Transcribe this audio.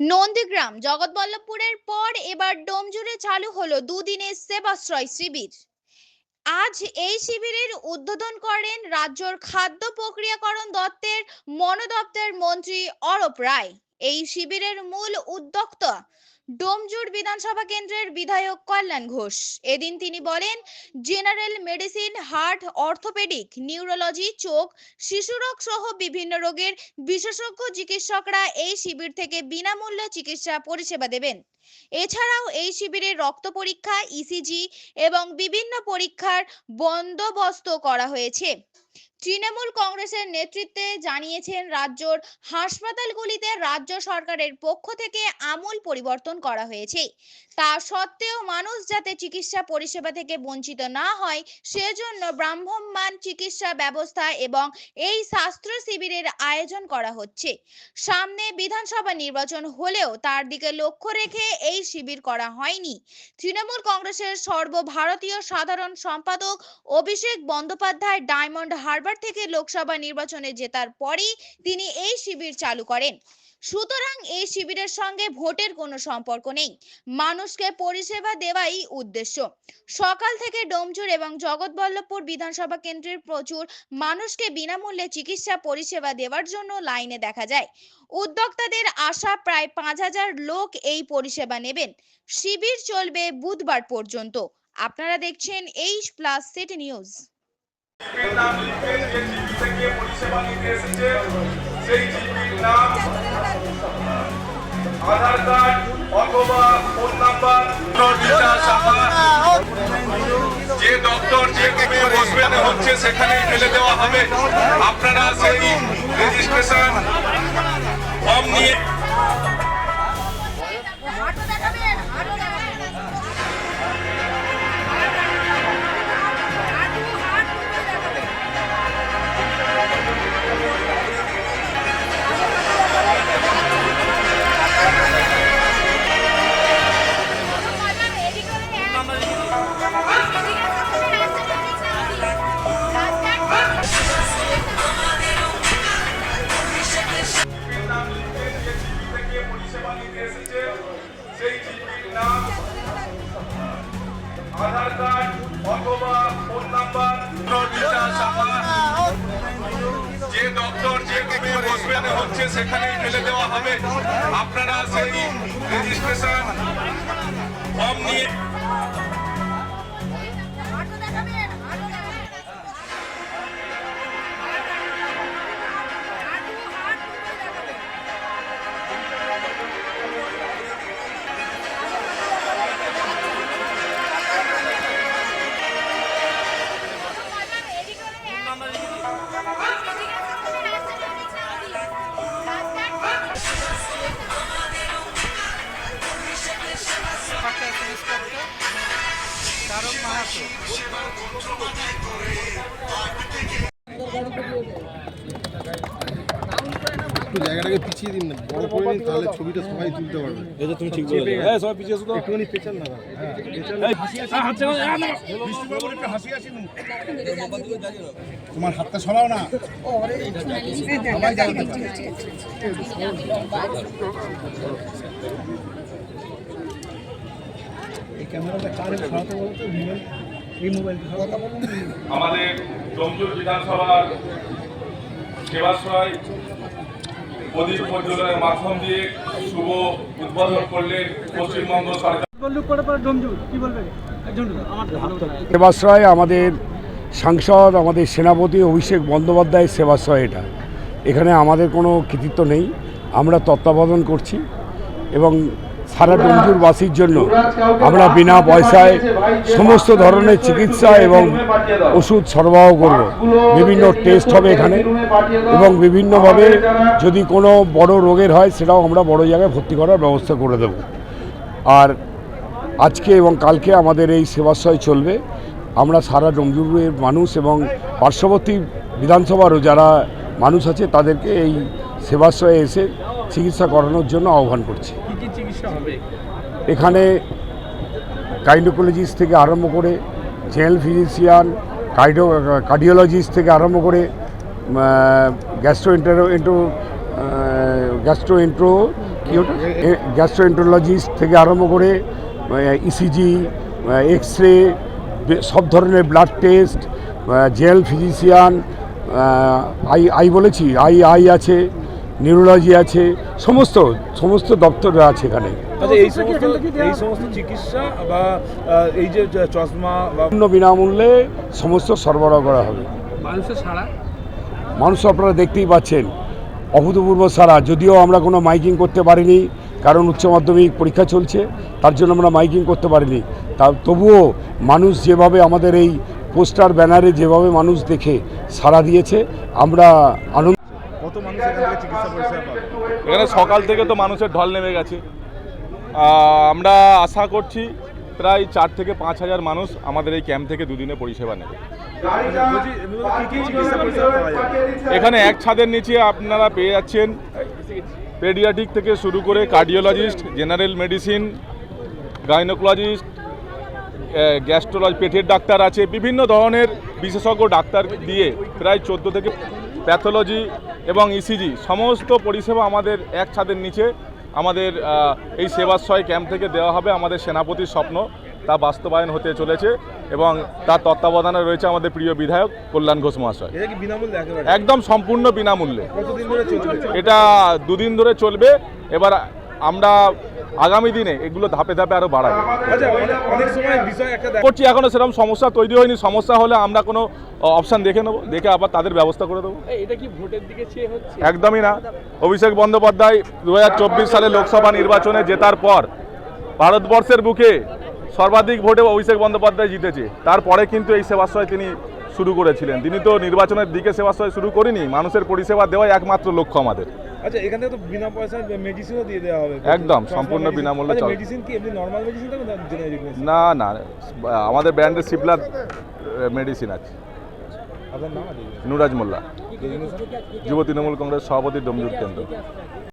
নন্দীগ্রাম, জগৎবল্লভপুরের পর এবার ডোমজুড়ে চালু হলো দুদিনের সেবাশ্রয় শিবির। আজ এই শিবিরের উদ্বোধন করেন রাজ্যর খাদ্য প্রক্রিয়াকরণ দপ্তরের মনোদপ্তর মন্ত্রী অরূপ রায়। এই শিবিরের মূল উদ্যোক্তা ডোমজুড় বিধানসভা কেন্দ্রের বিধায়ক কল্যাণ ঘোষ। এদিন তিনি বলেন, general medicine, heart, orthopaedic, neurology, চোখ শিশুরোগ সহ বিভিন্ন রোগের বিশেষজ্ঞ চিকিৎসকরা এই শিবির থেকে বিনামূল্যে চিকিৎসা পরিষেবা দেবেন। এছাড়াও এই শিবিরে রক্ত পরীক্ষা, ইসিজি এবং বিভিন্ন পরীক্ষার বন্দোবস্ত করা হয়েছে। তৃণমূল কংগ্রেসের নেতৃত্বে জানিয়েছেন রাজ্যর হাসপাতালগুলিতে রাজ্য সরকারের পক্ষ থেকে আমূল পরিবর্তন করা হয়েছে। তা সত্ত্বেও মানুষ যাতে চিকিৎসা পরিষেবা থেকে বঞ্চিত না হয়, সেজন্য ব্রাহ্মমান চিকিৎসা ব্যবস্থা এবং এই স্বাস্থ্য শিবিরের আয়োজন করা হচ্ছে। সামনে বিধানসভা নির্বাচন হলেও তার দিকে লক্ষ্য রেখে এই শিবির করা হয়নি। তৃণমূল কংগ্রেসের সর্বভারতীয় সাধারণ সম্পাদক অভিষেক বন্দ্যোপাধ্যায় ডায়মন্ড হারবার থেকে লোকসভা নির্বাচনে জেতার পরই তিনি এই শিবির চালু করেন। সুতরাং এই শিবিরের সঙ্গে ভোটের কোনো সম্পর্ক নেই। মানুষকে পরিষেবা দেওয়াই উদ্দেশ্য। সকাল থেকে ডোমজুর এবং জগৎবল্লভপুর বিধানসভা কেন্দ্রের প্রচুর মানুষকে বিনামূল্যে চিকিৎসা পরিষেবা দেওয়ার জন্য লাইনে দেখা যায়। উদ্যোক্তাদের আশা, প্রায় পাঁচ হাজার লোক এই পরিষেবা নেবেন। শিবির চলবে বুধবার পর্যন্ত। আপনারা দেখছেন এইচ প্লাস সিটি নিউজ। যে দপ্তর যে রুমে বসবেন হচ্ছে সেখানে ফেলে দেওয়া হবে আপনারা সেই রেজিস্ট্রেশন ফর্ম নিয়ে বসবেন হচ্ছে সেখানেই ফেলে দেওয়া হবে। আপনারা সেই রেজিস্ট্রেশন ফর্ম নিয়ে হাঁটু হাঁটু একটু জায়গাটাকে পিছিয়ে দিন না বড় করে নিন তাহলে ছবিটা সবাই তুলতে পারবে এটা তুমি ঠিক বলে হ্যাঁ সবাই পিছিয়ে আসো একটুখানি পেছন না হ্যাঁ হ্যাঁ, তোমার হাতটা সরাও না সবাই ক্যামেরাটা কার সরাতে বলতো মোবাইল এই মোবাইলটা কথা আমাদের ডোমজুর বিধানসভার সেবাশ্রয় প্রদীপ প্রজ্বলনের মাধ্যম দিয়ে শুভ উদ্বোধন করলেন পশ্চিমবঙ্গ সরকার। সেবাশ্রয় আমাদের সাংসদ আমাদের সেনাপতি অভিষেক বন্দ্যোপাধ্যায়ের সেবাশ্রয় এটা। এখানে আমাদের কোনো কৃতিত্ব নেই। আমরা তত্ত্বাবধান করছি এবং সারা ডোমজুরবাসীর জন্য আমরা বিনা পয়সায় সমস্ত ধরনের চিকিৎসা এবং ওষুধ সরবরাহ করব। বিভিন্ন টেস্ট হবে এখানে এবং বিভিন্নভাবে যদি কোনো বড় রোগের হয় সেটাও আমরা বড় জায়গায় ভর্তি করার ব্যবস্থা করে দেব। আর আজকে এবং কালকে আমাদের এই সেবাশ্রয় চলবে। আমরা সারা ডোমজুরের মানুষ এবং পার্শ্ববর্তী বিধানসভারও যারা মানুষ আছে তাদেরকে এই সেবাশ্রয়ে এসে চিকিৎসা করানোর জন্য আহ্বান করছি। এখানে গাইনোকোলজিস্ট থেকে আরম্ভ করে জেনারেল ফিজিশিয়ান কার্ডিও কার্ডিওলজিস্ট থেকে আরম্ভ করে gastro entero into gastro intro কি ওটা? গ্যাস্ট্রোএন্টোলজিস্ট থেকে আরম্ভ করে ইসিজি এক্স রে সব ধরনের ব্লাড টেস্ট জেল ফিজিশিয়ান আই আই বলেছি আই আই আছে নিউরোলজি আছে সমস্ত সমস্ত দপ্তর আছে এখানে। আচ্ছা এই সমস্ত এই সমস্ত চিকিৎসা বা এই যে যে চশমা বা বিনামূল্যে সমস্ত সরবরাহ করা হবে। মানুষের সারা মানুষ আপনারা দেখতেই পাচ্ছেন অভূতপূর্ব সারা যদিও আমরা কোনো মাইকিং করতে পারিনি কারণ উচ্চ মাধ্যমিক পরীক্ষা চলছে তার জন্য আমরা মাইকিং করতে পারিনি। তা তবুও মানুষ যেভাবে আমাদের এই পোস্টার ব্যানারে যেভাবে মানুষ দেখে সাড়া দিয়েছে আমরা আনন্দ এখান সকাল থেকে তো মানুষের ঢল নেমে গেছে। আমরা আশা করছি প্রায় চার থেকে পাঁচ হাজার মানুষ আমাদের এই ক্যাম্প থেকে দুদিনে পরিষেবা নেবে। এখানে এক ছাদের নিচে আপনারা পেয়ে যাচ্ছেন পেডিয়াটিক থেকে শুরু করে cardiologist, general medicine, gynaecologist gastrology, পেটের ডাক্তার আছে, বিভিন্ন ধরনের বিশেষজ্ঞ ডাক্তার দিয়ে প্রায় চোদ্দ থেকে প্যাথোলজি এবং ইসিজি সমস্ত পরিষেবা আমাদের এক ছাদের নিচে। আমাদের এই সেবাশ্রয় ক্যাম্প থেকে দেওয়া হবে আমাদের সেনাপতির স্বপ্ন। তা বাস্তবায়ন হতে চলেছে এবং তার তত্ত্বাবধানে রয়েছে আমাদের প্রিয় বিধায়ক কল্যাণ ঘোষ মহাশয়। একদম সম্পূর্ণ বিনামূল্যে। এটা দুদিন ধরে চলবে। এবার আমরা আগামী দিনে এগুলো ধাপে ধাপে আরও বাড়াবো। আচ্ছা অনেক অনেক সময় বিষয় একটা দেখ- করছি এখনও সেরকম সমস্যা তৈরি হয়নি। সমস্যা হলে আমরা কোনো অপশন দেখে নেব দেখে আবার তাদের ব্যবস্থা করে দেবো। এটা কি ভোটের দিকে হচ্ছে? একদমই না। অভিষেক বন্দ্যোপাধ্যায় দুহাজার চব্বিশ সালে লোকসভা নির্বাচনে জেতার পর ভারতবর্ষের বুকে সর্বাধিক ভোটে অভিষেক বন্দ্যোপাধ্যায় জিতেছে। তারপরে কিন্তু এই সেবাশ্রয় তিনি শুরু করেছিলেন। তিনি তো নির্বাচনের দিকে সেবাশ্রয় শুরু করিনি। মানুষের পরিষেবা দেওয়াই একমাত্র লক্ষ্য আমাদের। আচ্ছা এখান থেকে তো বিনা পয়সায় মেডিসিনও দিয়ে দেওয়া হবে। একদম, সম্পূর্ণ। বিনামূল্যে চলে মেডিসিন কি? এমনি নর্মাল মেডিসিন থাকবে না জেনারিক না না আমাদের ব্র্যান্ডের সিপলার মেডিসিন আছে। আপনার নাম নুরাজ মোল্লা। যুব তৃণমূল কংগ্রেস সভাপতি ডোমজুর কেন্দ্র।